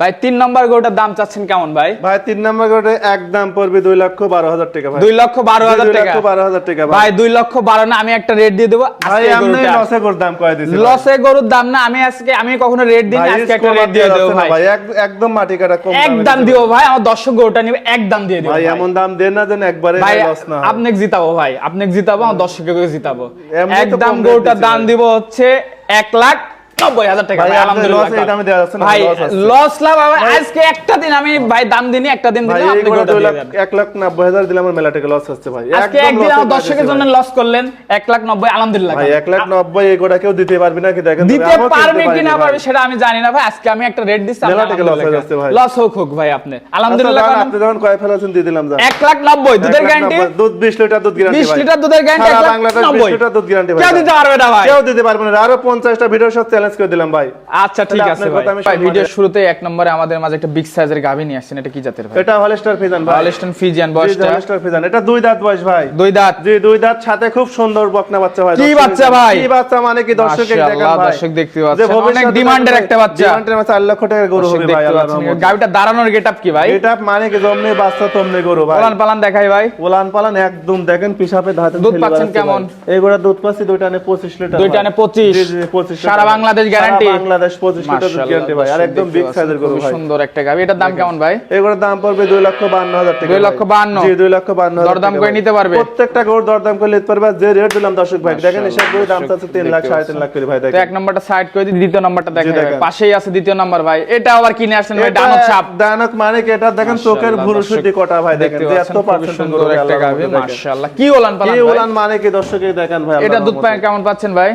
ভাই তিন নম্বর গরুটার দাম চাচ্ছেন কেমন ভাই? ভাই তিন নম্বর গোটে একদম পড়বে দুই লক্ষ বারো হাজার টাকা ভাই। দুই লক্ষ বারো হাজার টাকা। বারো হাজার টাকা ভাই। দুই লক্ষ বারো না আমি একটা রেট দিয়ে দেবো। ভাই গরুটা- লসে করে দাম কয়ে ভাই। লসে গরুর দাম না আমি আজকে আমি কখনো রেট দিই আজকে একটা রেট দিয়ে দেবো ভাই। একদম মাটি কাটা কম এক দাম দিছি দিও ভাই আমার দর্শক গরুটা নিবে এক দাম দিয়ে দিও ভাই এমন দাম দেন না যেন একবারে ভাই লস না। আপনাকে জিতাবো ভাই আপনি জিতাবো আমার দর্শককে জিতাবো। একদম গরুটার দাম। দিব হচ্ছে এক লাখ নব্বই হাজার টাকা। ভাই, ভাই, আপনি আলহামদুলিল্লাহ loss এই দামে দেওয়া যাচ্ছে না, ভাই loss আছে। লস লাভ আজকে একটা দিন আমি ভাই দাম দিনি একটা দিন দিলাম এই আপনি গোটা গরুটা দুই দিয়ে লাখ দেন। এক লাখ নব্বই হাজার দিলে আমার মেলা টাকা লস হচ্ছে ভাই। আজকে একদিন আমার দর্শকের জন্য লস করলেন এক লাখ নব্বই আলহামদুলিল্লাহ ভাই এক লাখ নব্বই এই গোটা কেউ দিতে পারবি না কি দেখেন দিতে পারবে কি না পারবে সেটা আমি জানি না ভাই। আজকে আমি একটা রেট দিচ্ছি মেলা টাকা loss হয়ে যাচ্ছে ভাই। লস হোক হোক ভাই আপনি। আলহামদুলিল্লাহ আপনি যখন কয় ফেলাছেন দিয়ে দিলাম যা এক লাখ নব্বই দুধের গ্যারান্টি দুধ বিশ লিটার দুধ গ্যারান্টি বিশ লিটার দুধের গ্যারান্টি এক লাখ নব্বই। লিটার দুধ গ্যারান্টি কেউ দিতে পারবে না ভাই। কেউ দিতে পারবে না আরও পঞ্চাশটা ভিডিও সব চ্যালেঞ্জ করে দিলাম ভাই। আচ্ছা ঠিক আছে ভাই। ভিডিওর শুরুতে এক নম্বরে আমাদের মাঝে একটা বিগ সাইজের গাভী নিয়ে আসছেন এটা কি জাতের ভাই? এটা হলস্টার ফিজান ভাই। হলস্টন ফিজিয়ান জি, বয়সটা হলস্টার ফিজান এটা দুই দাঁত বয়স ভাই। দুই দাঁত। জি দুই দাঁত সাথে খুব সুন্দর বকনা বাচ্চা ভাই। কি বাচ্চা ভাই? কি বাচ্চা মানে কি দর্শক দেখেন ভাই। দর্শক দেখতে যে পাচ্ছেন। অনেক ডিমান্ডের একটা বাচ্চা। ডিমান্ডের মাঝে 4 লক্ষ টাকার গরু হবে ভাই আল্লাহর পাচ্ছেন। দাঁড়ানোর গেটআপ কি ভাই? এটা মানে কি জমনে বাচ্চা তমনে গরু ভাই। পালান পালান দেখাই ভাই। ওলান পালান একদম দেখেন পিসাপে ধাতে দুধ পাচ্ছেন কেমন? এইগুলা দুধ পাচ্ছি দুইটা নে 25 লিটার দুইটা নে 25 জি জি 25 সারা বাংলাদেশ গ্যারান্টি বাংলাদেশ 25 লিটার দুধ গ্যারান্টি ভাই। আর একদম বিগ সাইজের গরু ভাই। সুন্দর একটা এটার দাম কেমন ভাই? এগুলোর দাম পড়বে 2 লক্ষ 52 হাজার টাকা লক্ষ বাহান্ন? জি 2 লক্ষ 52 হাজার দরদাম করে নিতে পারবে? প্রত্যেকটা গরুর দরদাম করে নিতে পারবে। যে রেট দিলাম দর্শক ভাই দেখেন এসব গরুর দাম 3 লাখ 3.5 লাখ করে ভাই দেখেন। এক নম্বরটা সাইড করে দিই দ্বিতীয় নম্বরটা। দেখান। পাশেই আছে দ্বিতীয় নম্বর ভাই। এটা আবার কিনে আসছেন ভাই ডানত ছাপ দানক মানে কি? এটা দেখেন চোখের কটা ভাই দেখেন। যে এত পার্সেন্ট গরু একটা মাশাআল্লাহ। কি ওলান পালান কি? উলান মানে কি দর্শকে দেখেন ভাই এটা দুধ পায় কেমন পাচ্ছেন ভাই?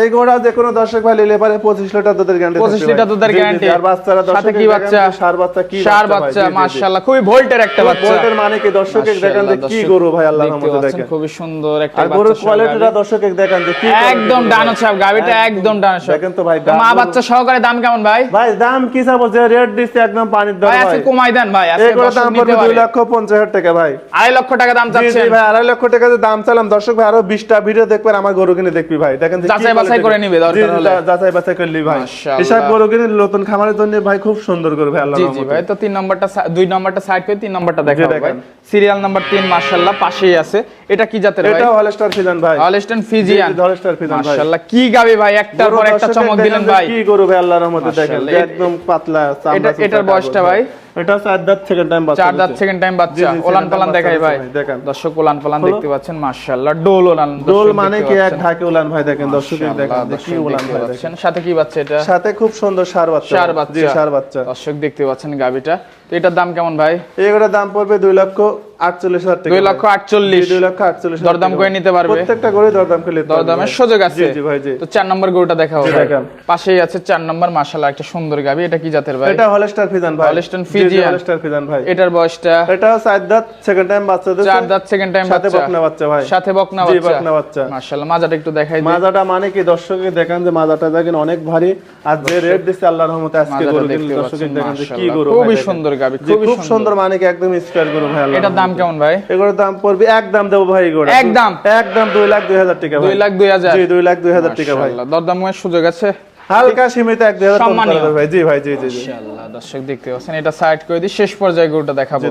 এই গোড়া যে কোনো দর্শক ভাই নিলে পারে 25 লিটার দুধের গ্যারান্টি 25 লিটার দুধের গ্যারান্টি আর বাচ্চারা সাথে কি বাচ্চা? সার বাচ্চা কি সার বাচ্চা। মাশাআল্লাহ খুবই ভোল্টের একটা বাচ্চা। ভোল্টের মানে কি দর্শকে দেখেন যে কি গরু ভাই আল্লাহর রহমতে দেখেন। খুবই সুন্দর একটা আর বাচ্চা গরুর সহ কোয়ালিটিটা। দর্শকে দেখেন যে কি একদম ডানো ছাপ গাবিটা একদম ডানো ছাপ দেখেন তো ভাই, মা বাচ্চা সহকারে দাম কেমন ভাই? ভাই দাম কি চাবো? যে রেট দিচ্ছে একদম পানির দাম ভাই আজকে কমাই দেন ভাই আজকে এই গরুর দাম পড়বে দুই লক্ষ পঞ্চাশ হাজার টাকা ভাই। আড়াই লক্ষ টাকা দাম চাচ্ছেন। ভাই আড়াই লক্ষ টাকা যে দাম চালাম দর্শক ভাই আরও বিশটা ভিডিও দেখবেন আমার গরু কিনে দেখবি ভাই। দেখেন যে যাচাই বাছাই করে নিবে দরকার হলে। যাচাই বাছাই করলি ভাই। এসব গরু কিনে নতুন খামারের জন্য ভাই খুব সুন্দর গরু ভাই আল্লাহ জি জি ভাই তো তিন নম্বরটা দুই নম্বরটা সাইড করে তিন নম্বরটা দেখাবো ভাই। সিরিয়াল নাম্বার তিন মাশাআল্লাহ পাশেই আছে। এটা কি জাতের ভাই? এটা হলস্টার ফিজান ভাই। হলস্টেন ফিজিয়ান হলস্টার ফিজিয়ান ভাই। মাশাআল্লাহ কি গাবি ভাই? একটার পর একটা চমক দিলেন ভাই। কি গরু ভাই আল্লাহর রহমতে দেখেন একদম পাতলা চামড়া এটার বয়সটা ভাই? এটা চার দাঁত সেকেন্ড টাইম বাচ্চা চার দাঁত। সেকেন্ড টাইম বাচ্চা। ওলান পালান দেখাই ভাই। দেখেন। দর্শক ওলান পালান দেখতে পাচ্ছেন মাশাআল্লাহ। ডোল ওলান ডোল মানে কি এক ঢাকে উলান ভাই দেখেন দর্শক দেখেন কি উলান ভাই। দেখেন। সাথে কি বাচ্চা এটা? সাথে খুব সুন্দর সার বাচ্চা। সার বাচ্চা। সার বাচ্চা। দর্শক দেখতে পাচ্ছেন গাবিটা। এটার দাম কেমন ভাই? এগুলোর দাম পড়বে দুই লক্ষ আটচল্লিশ হাজার টাকা দুই লক্ষ আটচল্লিশ। দুই লক্ষ আটচল্লিশ দরদাম করে। নিতে পারবে? প্রত্যেকটা করে দরদাম করে দরদামের সুযোগ আছে। জি জি ভাই জি। তো চার নম্বর গরুটা জি, ভাই। দেখান। পাশেই আছে চার নম্বর মাশাআল্লাহ একটা সুন্দর গাবি। এটা কি জাতের ভাই? এটা হলস্টার ফিজান ভাই। হলস্টাইন জি, জি, হলস্টার ফিজান ভাই। এটার বয়সটা? এটা চার দাঁত সেকেন্ড টাইম বাচ্চা দিচ্ছে চার দাঁত সেকেন্ড টাইম সাথে বকনা বাচ্চা ভাই। সাথে বকনা জি, বাচ্চা। বকনা বাচ্চা। মাশাআল্লাহ মাজাটা একটু দেখাই দিই। মাজাটা মানে কি? দর্শকে দেখেন যে মাজাটা দেখেন অনেক ভারী। আর যে রেট দিচ্ছে আল্লাহর রহমতে আজকে গরু দেখতে কিনলে। দর্শকে পাচ্ছেন, দেখেন যে কি। গরু খুবই দেখেন। সুন্দর গাবি, খুব সুন্দর। সুন্দর মানে কি একদম স্কোয়ার গরু ভাই এটার দাম কেমন ভাই? এগুলোর দাম পড়বে একদম দেবো ভাই এগুলো। একদম? একদম দুই লাখ দুই হাজার টাকা ভাই। দুই লাখ দুই হাজার। জি দুই লাখ দুই হাজার টাকা ভাই। মাশাআল্লাহ, সুযোগ আছে। হালকা সীমিত এক দুই হাজার ভাই। জি ভাই জি জি দর্শক দেখতে পাচ্ছেন এটা সাইড করে দিই শেষ পর্যায়ে গরুটা দেখাবো। জি,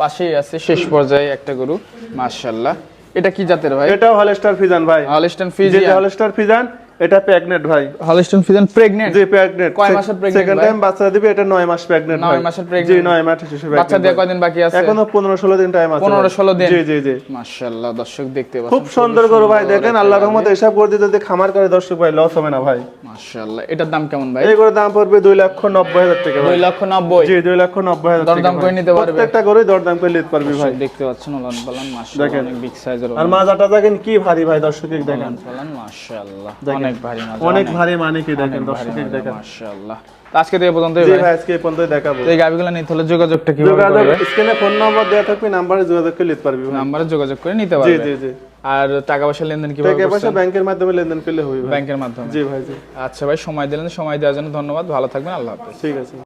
পাশেই আছে শেষ পর্যায়ে একটা গরু মাশাআল্লাহ। এটা কি জাতের ভাই? এটাও হলস্টার ফিজান ভাই। হলস্টেন জি ফিজিয়ান হলস্টার ফিজান এটা ভাই। হলিস্টন ফিজেন প্রেগন্যান্ট জি প্রেগনেন্ট কয় মাসের সেকেন্ড টাইম বাচ্চা দিবে এটা 9 মাস প্রেগনেন্ট নয় ভাই। মাসের জি 9 মাস শিশু বাচ্চা কয়দিন বাকি আছে? এখনও 15 16 দিন টাইম আছে 15 ভাই। 16 দিন। জি জি জি। মাশাআল্লাহ দর্শক দেখতে পাচ্ছেন খুব সুন্দর গরু ভাই দেখেন আল্লাহ আল্লাহর রহমতে এসব করে দিতে যদি খামার করে দর্শক ভাই লস হবে না ভাই। মাশাআল্লাহ। এটার দাম কেমন ভাই? এই দাম পড়বে 2 লক্ষ 90 হাজার টাকা ভাই। দুই লক্ষ নব্বই? জি 2 লক্ষ 90 হাজার টাকা দরদাম করে নিতে পারবে? প্রত্যেকটা গরুই দরদাম করে নিতে পারবি ভাই। দেখতে পাচ্ছেন ওলান মাশাআল্লাহ অনেক বিগ সাইজের আর মাজাটা দেখেন কি ভারী ভাই দর্শক দেখেন। মাশাআল্লাহ অনেক ভারী মাজা অনেক ভারী মানে কি দেখেন দর্শক দেখেন। মাশাআল্লাহ। আজকে তো এই পর্যন্তই জি ভাই। আজকে এই পর্যন্ত দেখাবো। এই গাবিগুলো নিতে হলে যোগাযোগটা কীভাবে যোগাযোগ স্ক্রিনে ফোন নাম্বার দেওয়া থাকবে নাম্বারে যোগাযোগ করে নিতে পারবি নাম্বারে যোগাযোগ করে নিতে জি পারবে। জি জি। আর টাকা পয়সা লেনদেন কীভাবে টাকা পয়সা ব্যাংকের মাধ্যমে লেনদেন করলে হবে ব্যাংকের মাধ্যমে। জি ভাই জি। আচ্ছা ভাই সময় দিলেন সময় দেওয়ার জন্য ধন্যবাদ। ভালো থাকবেন আল্লাহ হাফেজ। ঠিক আছে।